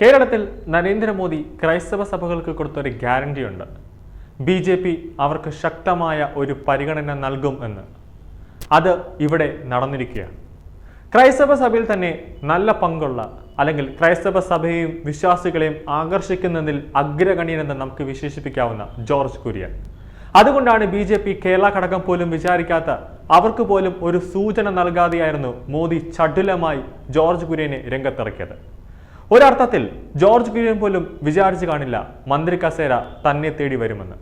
കേരളത്തിൽ നരേന്ദ്രമോദി ക്രൈസ്തവ സഭകൾക്ക് കൊടുത്തൊരു ഗ്യാരണ്ടിയുണ്ട് ബി ജെ പി അവർക്ക് ശക്തമായ ഒരു പരിഗണന നൽകും എന്ന്. അത് ഇവിടെ നടന്നിരിക്കുകയാണ്. ക്രൈസ്തവ സഭയിൽ തന്നെ നല്ല പങ്കുള്ള അല്ലെങ്കിൽ ക്രൈസ്തവ സഭയെയും വിശ്വാസികളെയും ആകർഷിക്കുന്നതിൽ അഗ്രഗണ്യനെന്ന് നമുക്ക് വിശേഷിപ്പിക്കാവുന്ന ജോർജ് കുര്യൻ. അതുകൊണ്ടാണ് ബി ജെ പി കേരള ഘടകം പോലും വിചാരിക്കാത്ത അവർക്ക് പോലും ഒരു സൂചന നൽകാതെയായിരുന്നു മോദി ചടുലമായി ജോർജ് കുര്യനെ രംഗത്തിറക്കിയത്. ഒരർത്ഥത്തിൽ ജോർജ് കുര്യൻ പോലും വിചാരിച്ചു കാണില്ല മന്ത്രി കസേര തന്നെ തേടി വരുമെന്ന്.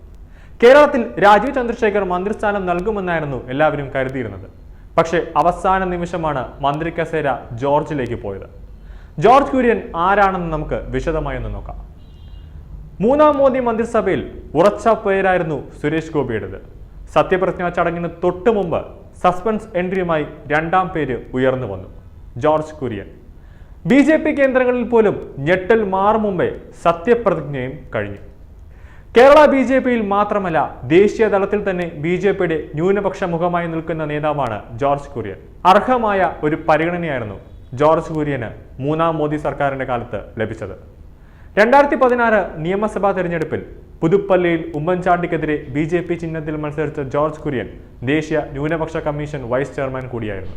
കേരളത്തിൽ രാജീവ് ചന്ദ്രശേഖർ മന്ത്രിസ്ഥാനം നൽകുമെന്നായിരുന്നു എല്ലാവരും കരുതിയിരുന്നത്. പക്ഷേ അവസാന നിമിഷമാണ് മന്ത്രി കസേര ജോർജിലേക്ക് പോയത്. ജോർജ് കുര്യൻ ആരാണെന്ന് നമുക്ക് വിശദമായി ഒന്ന് നോക്കാം. മൂന്നാം മോദി മന്ത്രിസഭയിൽ ഉറച്ച പേരായിരുന്നു സുരേഷ് ഗോപിയുടേത്. സത്യപ്രതിജ്ഞാ ചടങ്ങിന് തൊട്ടു മുമ്പ് സസ്പെൻസ് എൻട്രിയുമായി രണ്ടാം പേര് ഉയർന്നു വന്നു George Kurian B J P കേന്ദ്രങ്ങളിൽ പോലും ഞെട്ടൽ മാറും മുമ്പേ സത്യപ്രതിജ്ഞയും കഴിഞ്ഞു. കേരള ബി ജെ പിയിൽ മാത്രമല്ല ദേശീയ തലത്തിൽ തന്നെ ബി ജെ പിയുടെ ന്യൂനപക്ഷ മുഖമായി നിൽക്കുന്ന നേതാവാണ് ജോർജ് കുര്യൻ. അർഹമായ ഒരു പരിഗണനയായിരുന്നു ജോർജ് കുര്യന് മൂന്നാം മോദി സർക്കാരിന്റെ കാലത്ത് ലഭിച്ചത്. രണ്ടായിരത്തി പതിനാറ് നിയമസഭാ തെരഞ്ഞെടുപ്പിൽ പുതുപ്പള്ളിയിൽ ഉമ്മൻചാണ്ടിക്കെതിരെ ബി ജെ പി ചിഹ്നത്തിൽ മത്സരിച്ച ജോർജ് കുര്യൻ ദേശീയ ന്യൂനപക്ഷ കമ്മീഷൻ വൈസ് ചെയർമാൻ കൂടിയായിരുന്നു.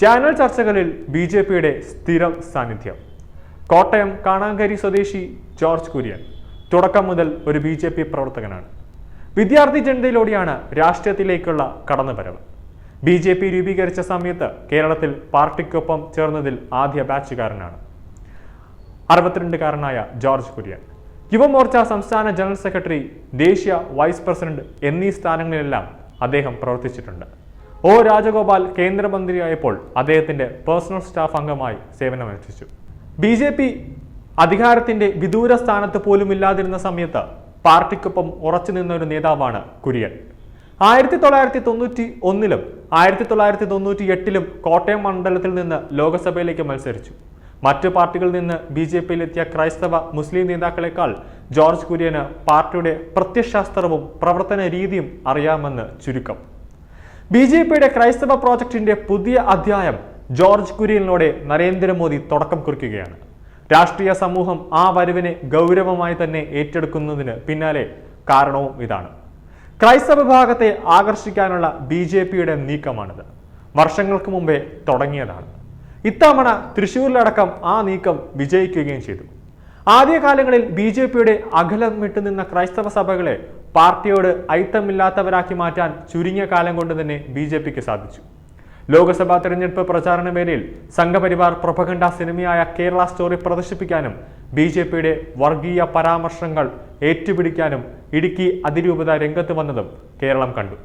ചാനൽ ചർച്ചകളിൽ ബി ജെ പിയുടെ സ്ഥിരം സാന്നിധ്യം. കോട്ടയം കാണാങ്കരി സ്വദേശി ജോർജ് കുര്യൻ തുടക്കം മുതൽ ഒരു ബി ജെ പി പ്രവർത്തകനാണ്. വിദ്യാർത്ഥി ജനതയിലൂടെയാണ് രാഷ്ട്രീയത്തിലേക്കുള്ള കടന്നുവരവ്. ബി ജെ പി രൂപീകരിച്ച സമയത്ത് കേരളത്തിൽ പാർട്ടിക്കൊപ്പം ചേർന്നതിൽ ആദ്യ ബാച്ചുകാരനാണ്. അറുപത്തിരണ്ടുകാരനായ ജോർജ് കുര്യൻ. യുവമോർച്ച സംസ്ഥാന ജനറൽ സെക്രട്ടറി ദേശീയ വൈസ് പ്രസിഡന്റ് എന്നീ സ്ഥാനങ്ങളിലെല്ലാം അദ്ദേഹം പ്രവർത്തിച്ചിട്ടുണ്ട്. ഒ രാജഗോപാൽ കേന്ദ്രമന്ത്രിയായപ്പോൾ അദ്ദേഹത്തിന്റെ പേഴ്സണൽ സ്റ്റാഫ് അംഗമായി സേവനമനുഷ്ഠിച്ചു. ബി ജെ പി അധികാരത്തിന്റെ വിദൂര സ്ഥാനത്ത് പോലും ഇല്ലാതിരുന്ന സമയത്ത് പാർട്ടിക്കൊപ്പം ഉറച്ചു നിന്ന ഒരു നേതാവാണ് കുര്യൻ. ആയിരത്തി തൊള്ളായിരത്തി തൊണ്ണൂറ്റി ഒന്നിലും ആയിരത്തി തൊള്ളായിരത്തി തൊണ്ണൂറ്റി എട്ടിലും കോട്ടയം മണ്ഡലത്തിൽ നിന്ന് ലോക്സഭയിലേക്ക് മത്സരിച്ചു. മറ്റു പാർട്ടികളിൽ നിന്ന് ബി ജെ പിയിലെത്തിയ ക്രൈസ്തവ മുസ്ലിം നേതാക്കളെക്കാൾ ജോർജ് കുര്യന് പാർട്ടിയുടെ പ്രത്യശാസ്ത്രവും പ്രവർത്തന രീതിയും അറിയാമെന്ന് ചുരുക്കം. ബി ജെ പിയുടെ ക്രൈസ്തവ പ്രോജക്റ്റിന്റെ പുതിയ അധ്യായം ജോർജ് കുര്യനിലൂടെ നരേന്ദ്രമോദി തുടക്കം കുറിക്കുകയാണ്. രാഷ്ട്രീയ സമൂഹം ആ വരവിനെ ഗൗരവമായി തന്നെ ഏറ്റെടുക്കുന്നതിന് പിന്നാലെ കാരണവും ഇതാണ്. ക്രൈസ്തവ വിഭാഗത്തെ ആകർഷിക്കാനുള്ള ബി ജെ പിയുടെ നീക്കമാണിത്. വർഷങ്ങൾക്ക് മുമ്പേ തുടങ്ങിയതാണ്. ഇത്തവണ തൃശ്ശൂരിലടക്കം ആ നീക്കം വിജയിക്കുകയും ചെയ്തു. ആദ്യകാലങ്ങളിൽ ബി ജെ പിയുടെ അകലം വിട്ടുനിന്ന ക്രൈസ്തവ സഭകളെ പാർട്ടിയോട് ഐത്തമില്ലാത്തവരാക്കി മാറ്റാൻ ചുരുങ്ങിയ കാലം കൊണ്ട് തന്നെ ബി ജെ പിക്ക് സാധിച്ചു. ലോക്സഭാ തെരഞ്ഞെടുപ്പ് പ്രചാരണ വേളയിൽ സംഘപരിവാർ പ്രഭകണ്ഠ സിനിമയായ കേരള സ്റ്റോറി പ്രദർശിപ്പിക്കാനും ബി ജെ പിയുടെ വർഗീയ പരാമർശങ്ങൾ ഏറ്റുപിടിക്കാനും ഇടുക്കി അതിരൂപത രംഗത്ത് വന്നതും കേരളം കണ്ടു.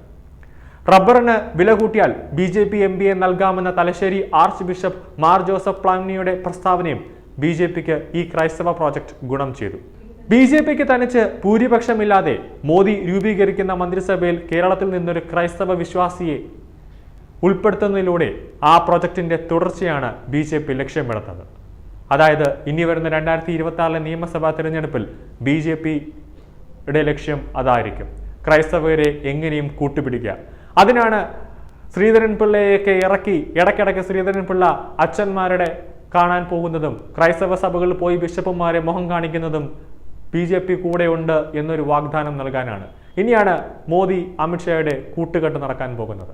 റബ്ബറിന് വില കൂട്ടിയാൽ ബി ജെ പി എം പിയെ നൽകാമെന്ന Thalassery archbishop Mar Joseph പ്ലാങ്നിയുടെ പ്രസ്താവനയും ബി ജെ പിക്ക് ഈ ക്രൈസ്തവ പ്രോജക്റ്റ് ഗുണം ചെയ്തു. ബി ജെ പിക്ക് തനിച്ച് ഭൂരിപക്ഷമില്ലാതെ മോദി രൂപീകരിക്കുന്ന മന്ത്രിസഭയിൽ കേരളത്തിൽ നിന്നൊരു ക്രൈസ്തവ വിശ്വാസിയെ ഉൾപ്പെടുത്തുന്നതിലൂടെ ആ പ്രോജക്റ്റിന്റെ തുടർച്ചയാണ് ബി ജെ പി ലക്ഷ്യമിടുന്നത്. അതായത് ഇനി വരുന്ന രണ്ടായിരത്തി ഇരുപത്തി ആറിലെ നിയമസഭാ തിരഞ്ഞെടുപ്പിൽ ബി ജെ പിയുടെ ലക്ഷ്യം അതായിരിക്കും. ക്രൈസ്തവരെ എങ്ങനെയും കൂട്ടുപിടിക്കുക. അതിനാണ് ശ്രീധരൻ പിള്ളയെയൊക്കെ ഇറക്കി ഇടയ്ക്കിടയ്ക്ക് ശ്രീധരൻ പിള്ള അച്ഛന്മാരുടെ കാണാൻ പോകുന്നതും ക്രൈസ്തവ സഭകളിൽ പോയി ബിഷപ്പുമാരെ മുഖം കാണിക്കുന്നതും ബി ജെ പി കൂടെയുണ്ട് എന്നൊരു വാഗ്ദാനം നൽകാനാണ്. ഇനിയാണ് മോദി അമിത്ഷായുടെ കൂട്ടുകെട്ട് നടക്കാൻ പോകുന്നത്.